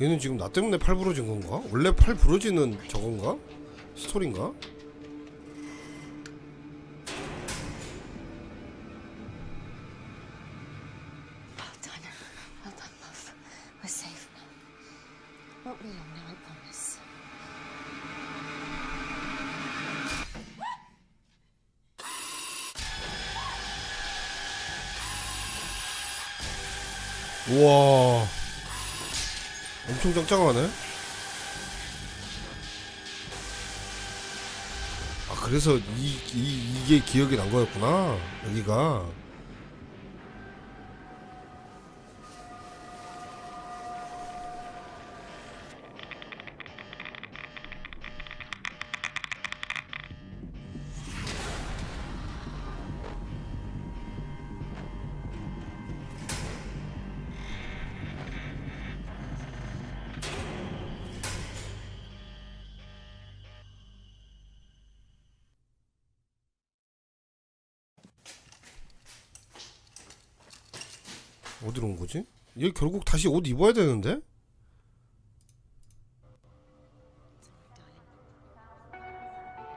얘는 지금 나 때문에 팔 부러진 건가? 원래 팔 부러지는 저건가? 스토리인가? 우와 엄청 짱짱하네. 아 그래서 이, 이, 이게 기억이 난 거였구나 여기가 어디로 온 거지? 얘 결국 다시 옷 입어야 되는데?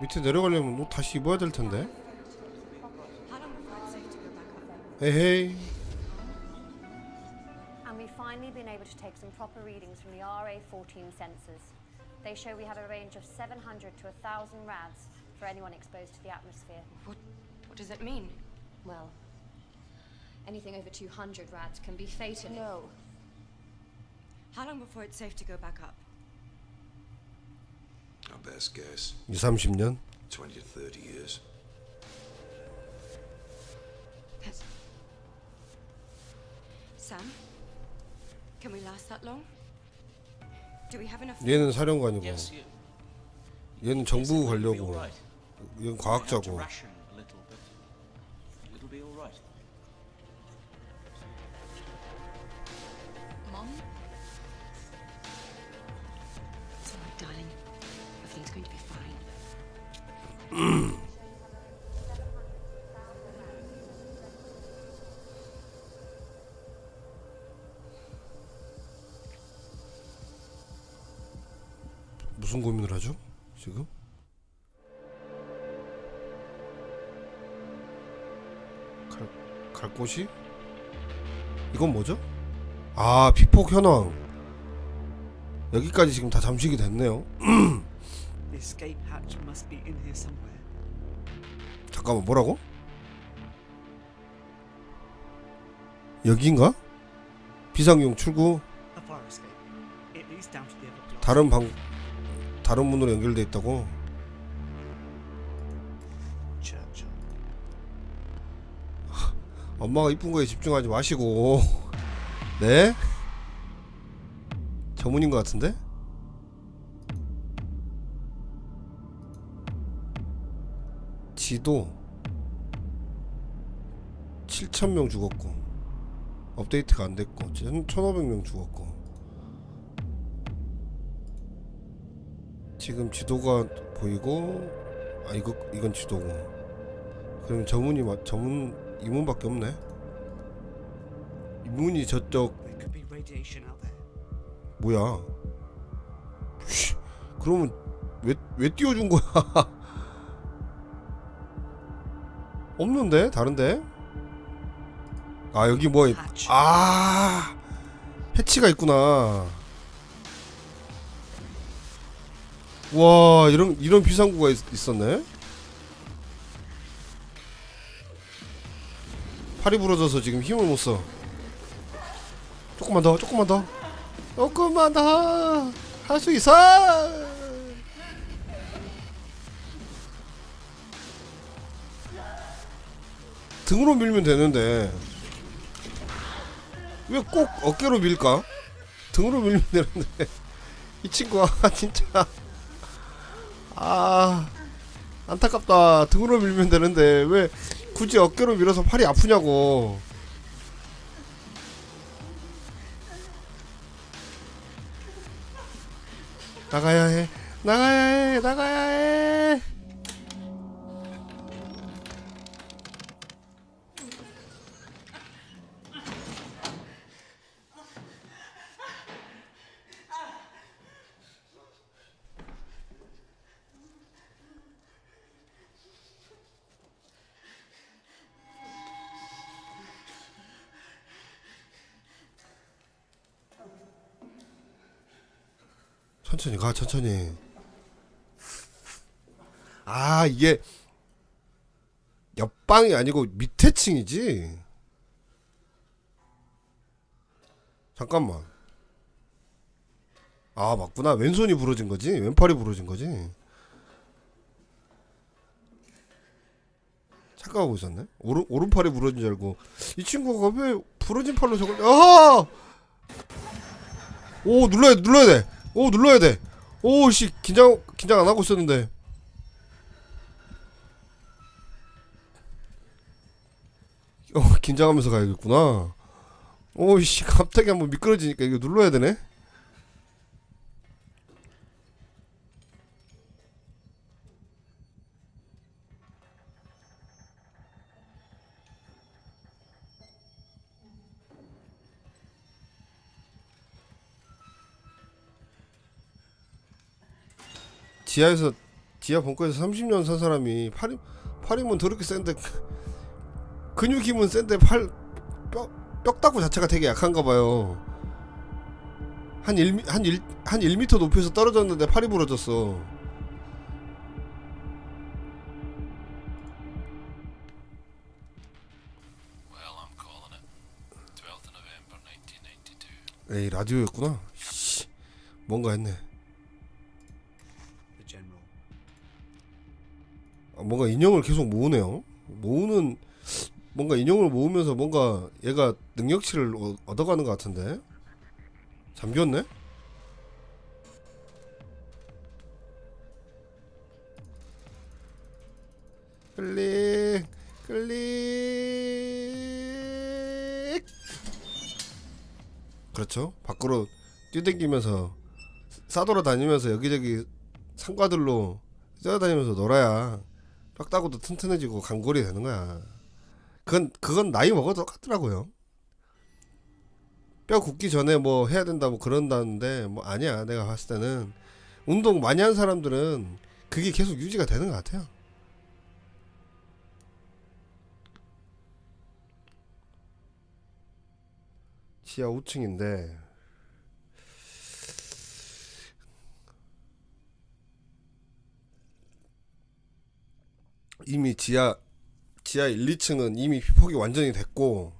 밑에 내려가려면 옷 다시 입어야 될 텐데. we've finally been able to take some proper readings from the RA14 sensors. They show we have a range of 700 to 1,000 rads for anyone exposed to the atmosphere. What, what does it mean? Well, anything over 200 rads can be fatal. No. How long before it's safe to go back up? Our best guess, 2, 30년? 20 to 30 years. That's... Sam? Can we last that long? Do we have enough... 얘는 사령관이고 Yes, you. 얘는 yes, 정부 it will be 가려고 all right. 얘는 We have to 과학자고 무슨 고민을 하죠? 지금? 갈, 갈 곳이? 이건 뭐죠? 아 피폭 현황 여기까지 지금 다 잠식이 됐네요. 잠깐만 뭐라고? 여기인가? 비상용 출구. 다른 방 다른 문으로 연결돼 있다고. 엄마가 이쁜 거에 집중하지 마시고 네? 전문인 것 같은데? 지도 7,000명 죽었고 업데이트가 안 됐고 1,500명 죽었고 지금 지도가 보이고 아 이거 이건 지도고. 그럼 저문이 맞 저문 이 문밖에 없네? 이 문이 저쪽 There could be radiation out there. 뭐야? 씨, 그러면 왜 왜 띄워준 거야? 없는데? 다른데? 아 여기 뭐 Hatch. 아 해치가 있구나 와 이런 이런 비상구가 있, 있었네? 팔이 부러져서 지금 힘을 못 써. 조금만 더 조금만 더. 조금만 더. 할 수 있어! 등으로 밀면 되는데. 왜 꼭 어깨로 밀까? 등으로 밀면 되는데. 이 친구가 진짜 아 안타깝다. 등으로 밀면 되는데 왜 굳이 어깨로 밀어서 팔이 아프냐고. 나가야 해. 나가야 해. 나가야 해 가 천천히. 아 이게 옆방이 아니고 밑에 층이지? 잠깐만. 아 맞구나. 왼손이 부러진 거지? 왼팔이 부러진 거지? 착각하고 있었네? 오른, 오른팔이 부러진 줄 알고. 이 친구가 왜 부러진 팔로 저걸 아하! 오 눌러야 돼 눌러야 돼 오 눌러야 돼 오씨 긴장 긴장 안 하고 있었는데. 어 긴장하면서 가야겠구나. 오씨 갑자기 한번 미끄러지니까 이거 눌러야 되네 지하에서 지하 벙커에서 30년 산 사람이 팔이 팔이면 더럽게 센데 근육 힘은 센데 팔뼈 뼈다구 자체가 되게 약한가 봐요. 한 1, 한 1, 한 1m 높이에서 떨어졌는데 팔이 부러졌어. Well, I'm calling it. 12th of November 1992. 에이 라디오였구나. 씨, 뭔가 했네. 뭔가 인형을 계속 모으네요. 모으는 뭔가 인형을 모으면서 뭔가 얘가 능력치를 어- 얻어가는 것 같은데 잠겼네? 클릭 클릭 그렇죠 밖으로 뛰댕기면서 싸돌아 다니면서 여기저기 상가들로 뛰어다니면서 놀아야 뼈다구도 튼튼해지고 강골이 되는 거야. 그건 그건 나이 먹어도 똑같더라고요. 뼈 굳기 전에 뭐 해야 된다 뭐 그런다는데 뭐 아니야 내가 봤을 때는 운동 많이 한 사람들은 그게 계속 유지가 되는 것 같아요. 지하 5층인데 이미 지하 지하 1, 2층은 이미 피폭이 완전히 됐고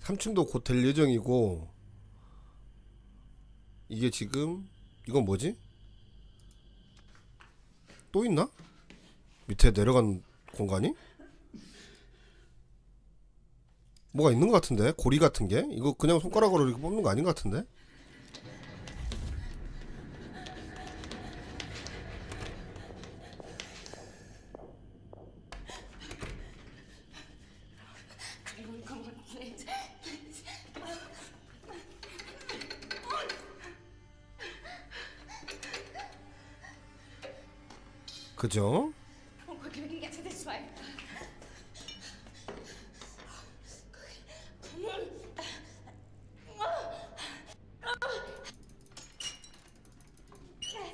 3층도 곧 될 예정이고 이게 지금 이건 뭐지? 또 있나? 밑에 내려간 공간이? 뭐가 있는 것 같은데 고리 같은 게 이거 그냥 손가락으로 이렇게 뽑는 거 아닌 것 같은데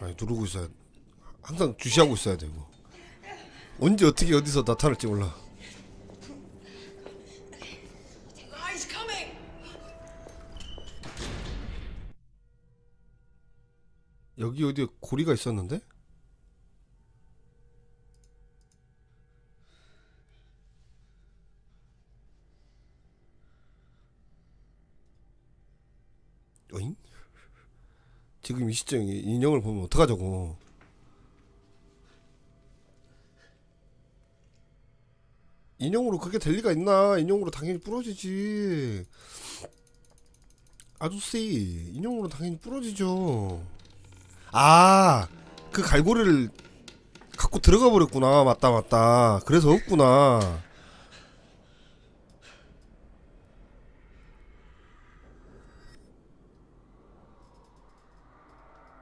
아니 누르고 있어야 항상 주시하고 있어야 되고 언제 어떻게 어디서 나타날지 몰라! 여기 어디에 고리가 있었는데? 어잉? 지금 이 시점에 인형을 보면 어떡하자고 인형으로 그게 될 리가 있나 인형으로 당연히 부러지지 아저씨 인형으로 당연히 부러지죠 아, 그 갈고리를 갖고 들어가 버렸구나. 맞다, 맞다. 그래서 없구나.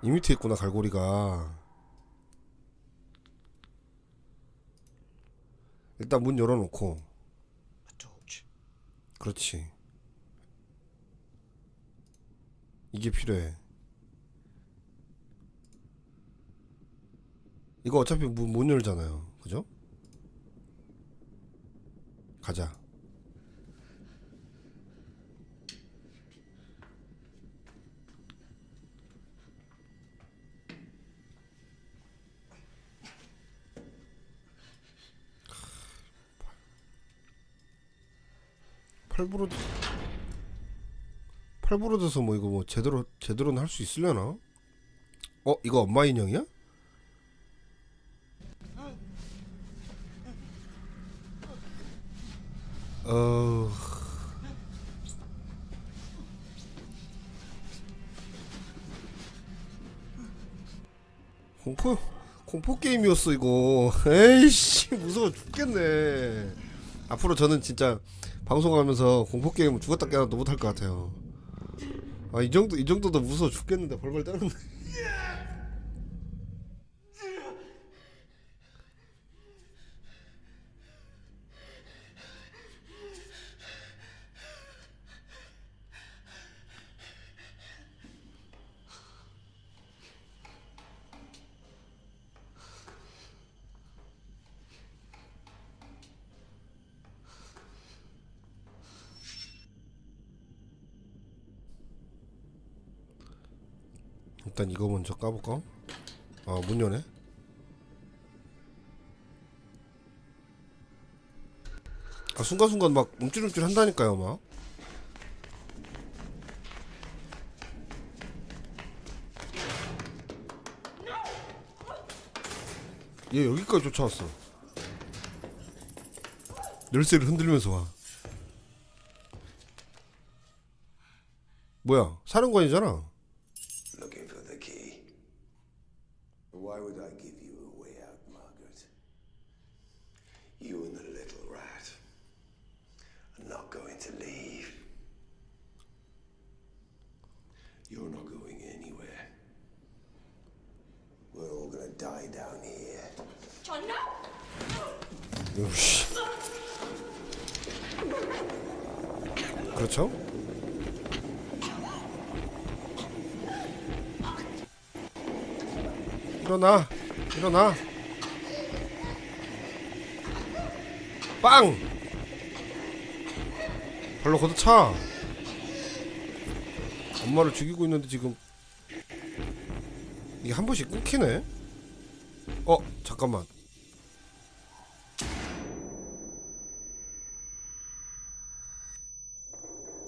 이 밑에 있구나, 갈고리가. 일단 문 열어놓고. 그렇지. 이게 필요해. 이거 어차피 문 못 열잖아요. 그죠? 가자. 팔 부러져 팔 부러져서 뭐 이거 뭐 제대로 제대로는 할 수 있으려나? 어 이거 엄마 인형이야? 어 공포 공포 게임이었어 이거 에이씨 무서워 죽겠네 앞으로 저는 진짜 방송하면서 공포 게임 죽었다 깨어나도 못할 것 같아요. 아 이 정도 이 정도도 무서워 죽겠는데 벌벌 떠는 일단 이거 먼저 까볼까? 아 문 여네? 아 순간순간 막 움찔움찔 한다니까요 막. 얘 여기까지 쫓아왔어. 열쇠를 흔들면서 와. 뭐야? 사령관이잖아 일어나. 일어나. 빵! 발로 걷어차. 엄마를 죽이고 있는데 지금 이게 한 번씩 끊기네? 어 잠깐만.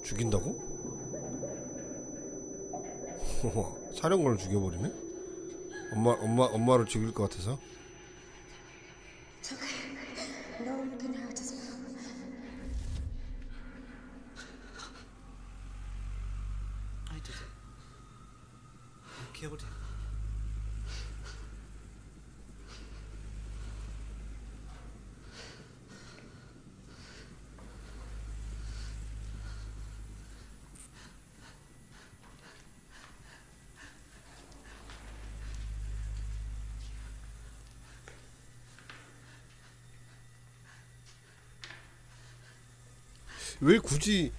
죽인다고? 사령관을 죽여버리네? 엄마 엄마 엄마를 죽일 것 같아서 It's okay. No one can hurt us now. I did it. I killed him. 왜 굳이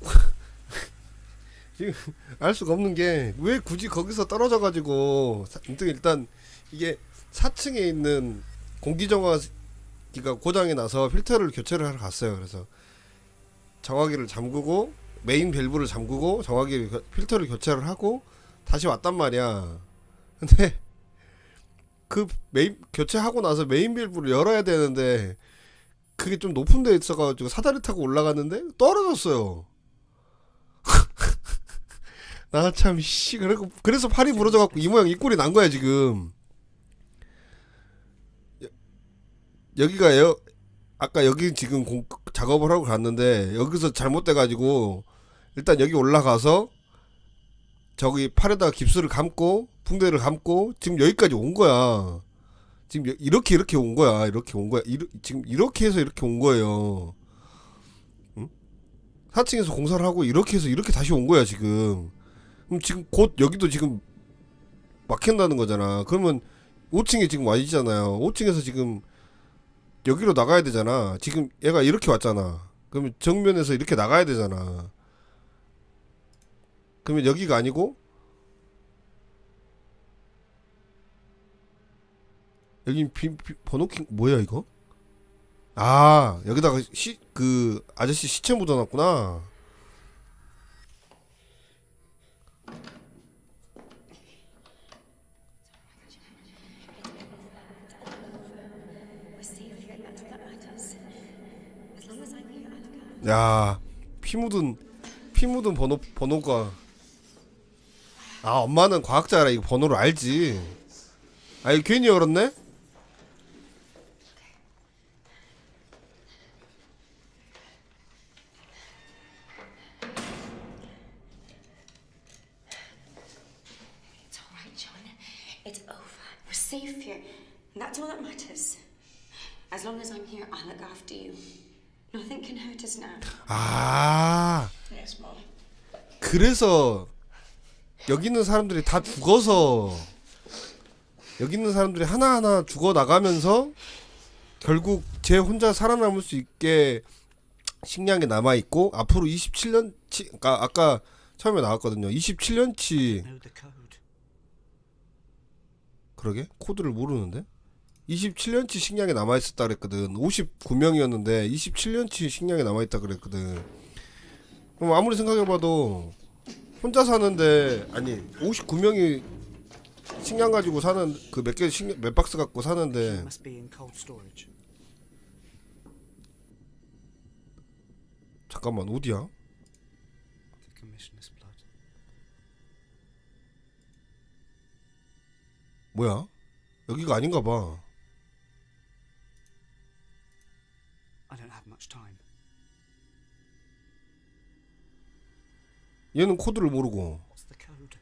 지금 알 수가 없는 게 왜 굳이 거기서 떨어져 가지고 일단 이게 4층에 있는 공기 정화기가 고장이 나서 필터를 교체를 하러 갔어요. 그래서 정화기를 잠그고 메인 밸브를 잠그고 정화기 교- 필터를 교체를 하고 다시 왔단 말이야. 근데 그 메인 교체하고 나서 메인 밸브를 열어야 되는데 그게 좀 높은 데 있어가지고 사다리 타고 올라갔는데 떨어졌어요. 나 참 씨 그래고 그래서 팔이 부러져 갖고 이 모양 이 꼴이 난 거야 지금. 여, 여기가 에어 아까 여기 지금 공, 작업을 하고 갔는데 여기서 잘못돼 가지고 일단 여기 올라가서 저기 팔에다가 깁스를 감고 붕대를 감고 지금 여기까지 온 거야. 지금 여- 이렇게 이렇게 온 거야. 이렇게 온 거야. 이르, 지금 이렇게 해서 이렇게 온 거예요. 응? 4층에서 공사를 하고 이렇게 해서 이렇게 다시 온 거야, 지금. 그럼 지금 곧 여기도 지금 막힌다는 거잖아. 그러면 5층에 지금 와 있잖아요. 5층에서 지금 여기로 나가야 되잖아. 지금 얘가 이렇게 왔잖아. 그러면 정면에서 이렇게 나가야 되잖아. 그러면 여기가 아니고 여긴 비, 비, 번호킹 뭐야 이거? 아 여기다가 시 그 아저씨 시체 묻어놨구나. 야 피 묻은 피 묻은 번호 번호가 아 엄마는 과학자라 이거 번호를 알지 아 이거 괜히 열었네 As long as I'm here, I'll look after you. Nothing can hurt us now. 아 Yes, Mom. 그래서 여기 있는 사람들이 다 죽어서 여기 있는 사람들이 하나하나 죽어 나가면서 결국 쟤 혼자 살아남을 수 있게 식량이 남아 있고 앞으로 27년치 그러니까 아까 처음에 나왔거든요. 27년치 Know the code. 그러게 코드를 모르는데 27년치 식량이 남아 있었다 그랬거든. 59명이었는데 27년치 식량이 남아 있다 그랬거든. 그럼 아무리 생각해봐도 혼자 사는데 아니 59명이 식량 가지고 사는 그 몇 개 식량 몇 박스 갖고 사는데. 잠깐만 어디야. 뭐야? 여기가 아닌가 봐 얘는 코드를 모르고 What's the code?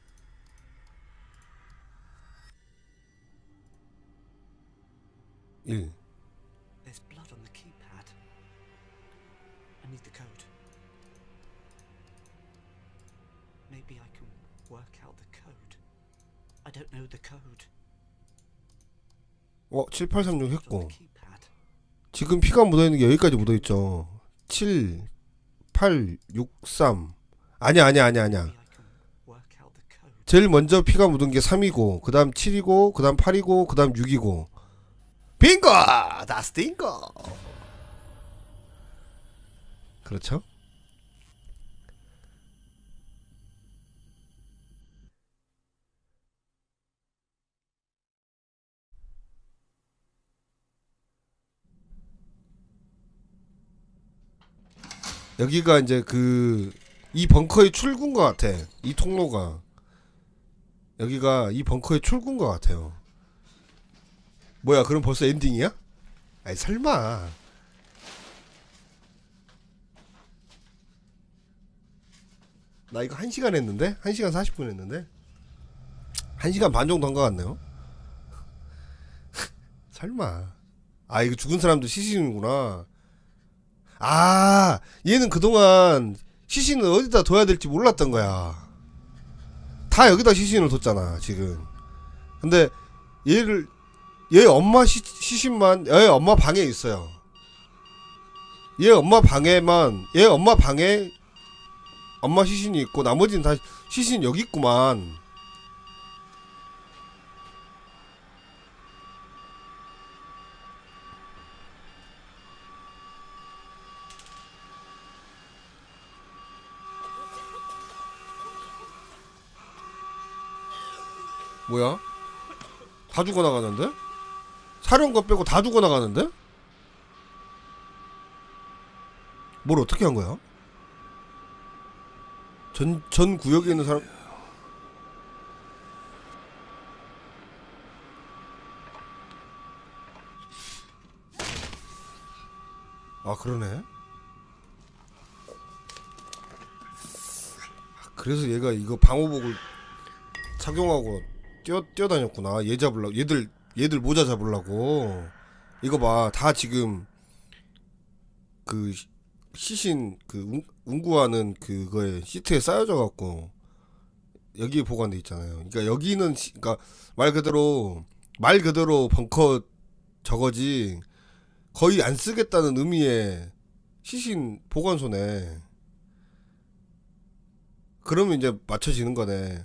일 There's blood on the keypad. I need the code. Maybe I can work out the code. I don't know the code. 어, 7836 Blood on 했고. 지금 피가 묻어있는 게 여기까지 묻어있죠 7 8 6 3 아니야 아니야 아니야 아니야. 제일 먼저 피가 묻은 게 3이고 그 다음 7이고 그 다음 8이고 그 다음 6이고 빙고! 다스 딩고! 그렇죠? 여기가 이제 그 이 벙커의 출구인 것 같아. 이 통로가. 여기가 이 벙커의 출구인 것 같아요. 뭐야, 그럼 벌써 엔딩이야? 아니, 설마. 나 이거 1시간 했는데? 1시간 40분 했는데? 1시간 반 정도 한 것 같네요? 설마. 아, 이거 죽은 사람들 시신이구나. 아, 얘는 그동안 시신을 어디다 둬야 될지 몰랐던 거야. 다 여기다 시신을 뒀잖아, 지금. 근데 얘를 얘 엄마 시, 시신만 얘 엄마 방에 있어요. 얘 엄마 방에만 얘 엄마 방에 엄마 시신이 있고 나머지는 다 시신 여기 있구만. 뭐야? 다 죽어나가는데? 사령관 빼고 다 죽어나가는데? 뭘 어떻게 한 거야? 전, 전 구역에 있는 사람 아 그러네 아, 그래서 얘가 이거 방호복을 착용하고 뛰어 뛰어다녔구나. 얘 잡으려고 얘들 얘들 모자 잡으려고. 이거 봐. 다 지금 그 시- 시신 그 운, 운구하는 그거에 시트에 쌓여져 갖고 여기에 보관돼 있잖아요. 그러니까 여기는 시, 그러니까 말 그대로 말 그대로 벙커 저거지 거의 안 쓰겠다는 의미의 시신 보관소네. 그러면 이제 맞춰지는 거네.